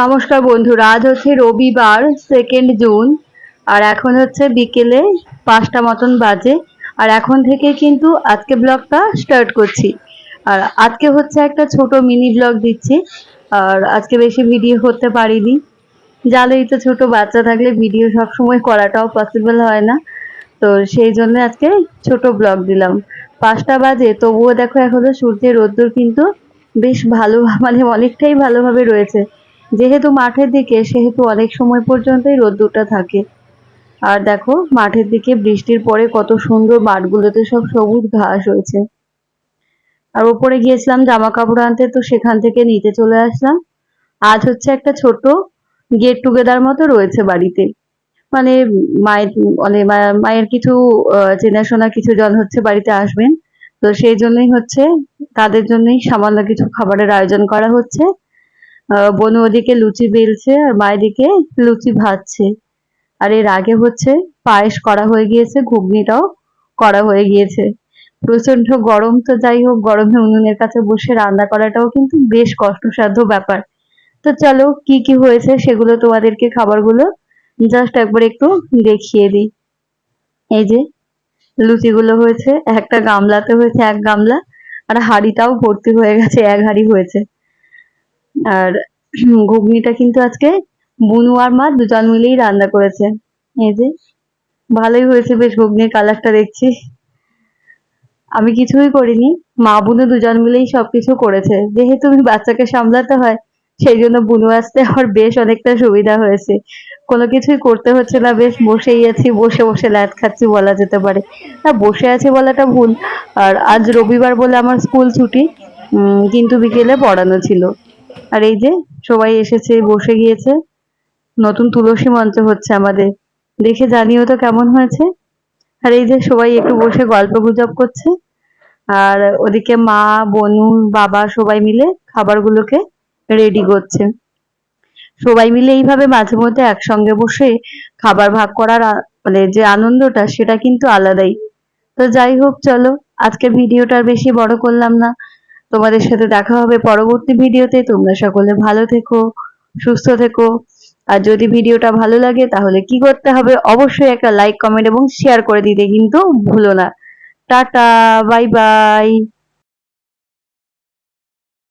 নমস্কার বন্ধুরা, আজ হচ্ছে রবিবার সেকেন্ড জুন আর এখন হচ্ছে বিকেলে পাঁচটা মতন বাজে, আর এখন থেকে কিন্তু আজকে ব্লগটা স্টার্ট করছি। আর আজকে হচ্ছে একটা ছোট মিনি ব্লগ দিচ্ছি, আর আজকে বেশি ভিডিও করতে পারিনি। জানোই তো ছোট বাচ্চা থাকলে ভিডিও সব সময় করাটাও পসিবল হয় না। তো সেই জন্য আজকে ছোট ব্লগ দিলাম। পাঁচটা বাজে, তবুও দেখো এখনও সূর্যের রোদ্দুর কিন্তু বেশ ভালো মানে অনেকটাই ভালোভাবে রয়েছে। যেহেতু মাঠের দিকে, সেহেতু অনেক সময় পর্যন্তই রোদ্দুরটা থাকে। আর দেখো, মাঠের দিকে বৃষ্টির পরে কত সুন্দর মাঠগুলোতে সব সবুজ ঘাস হয়েছে। আর ওপরে গিয়েছিলাম জামা কাপড় আনতে, তো সেখান থেকে নিতে চলে আসলাম। আজ হচ্ছে একটা ছোট গেট টুগেদার মতো রয়েছে বাড়িতে। মানে মায়ের মানে মায়ের কিছু চেনাশোনা কিছু জন হচ্ছে বাড়িতে আসবেন। তো সেই জন্যই হচ্ছে তাদের জন্যই সামান্য কিছু খাবারের আয়োজন করা হচ্ছে। বনু ওদিকে লুচি বেলছে আর মায়ের দিকে লুচি ভাজছে। আর এর আগে হচ্ছে পায়েস করা হয়ে গিয়েছে, ঘুগনিটাও করা হয়ে গিয়েছে। প্রচণ্ড গরম তো যাই হোক, গরমে উনুনের কাছে বসে রান্না করাটাও কিন্তু বেশ কষ্টসাধ্য ব্যাপার। তো চলো, কি কি হয়েছে সেগুলো তোমাদেরকে খাবারগুলো জাস্ট একবার একটু দেখিয়ে দিই। এই যে, লুচিগুলো হয়েছে, একটা গামলাতে হয়েছে এক গামলা, আর হাঁড়িটাও ভর্তি হয়ে গেছে, এক হাঁড়ি হয়েছে। আর ঘুগনিটা কিন্তু আজকে বুনু আর মা দুজন মিলেই রান্না করেছে। এই যে, ভালোই হয়েছে বেশ ঘুগনির কালারটা দেখছি। আমি কিছুই করিনি, মা বুনু দুজন মিলেই সবকিছু করেছে। যেহেতু আমি বাচ্চাকে সামলাতে হয়, সেই জন্য বুনু আসতে আমার বেশ অনেকটা সুবিধা হয়েছে। কোনো কিছুই করতে হচ্ছে না, বেশ বসেই আছি, বসে বসে ল্যাদ খাচ্ছি বলা যেতে পারে। না, বসে আছি বলাটা ভুল। আর আজ রবিবার বলে আমার স্কুল ছুটি কিন্তু বিকেলে পড়ানো ছিল। আর এই যে সবাই এসেছে, বসে গিয়েছে। নতুন তুলসী মঞ্চ হচ্ছে আমাদের। দেখে জানিও তো কেমন হয়েছে। আর এই যে সবাই একটু বসে গল্প গুজব করছে। আর ওদিকে মা, বনু, বাবা সবাই মিলে খাবারগুলোকে রেডি করছে। সবাই মিলে এইভাবে মাঝে মধ্যে একসঙ্গে বসে খাবার ভাগ করার মানে যে আনন্দটা, সেটা কিন্তু আলাদাই। তো যাই হোক, চলো, আজকের ভিডিওটা বেশি বড় করলাম না। তোমাদের সাথে দেখা হবে পরবর্তী ভিডিওতে। তোমরা সকলে ভালো থেকো, সুস্থ থেকো। আর যদি ভিডিওটা ভালো লাগে, তাহলে কি করতে হবে? অবশ্যই একটা লাইক কমেন্ট এবং শেয়ার করে দিতে কিন্তু ভুলো না। Tata bye bye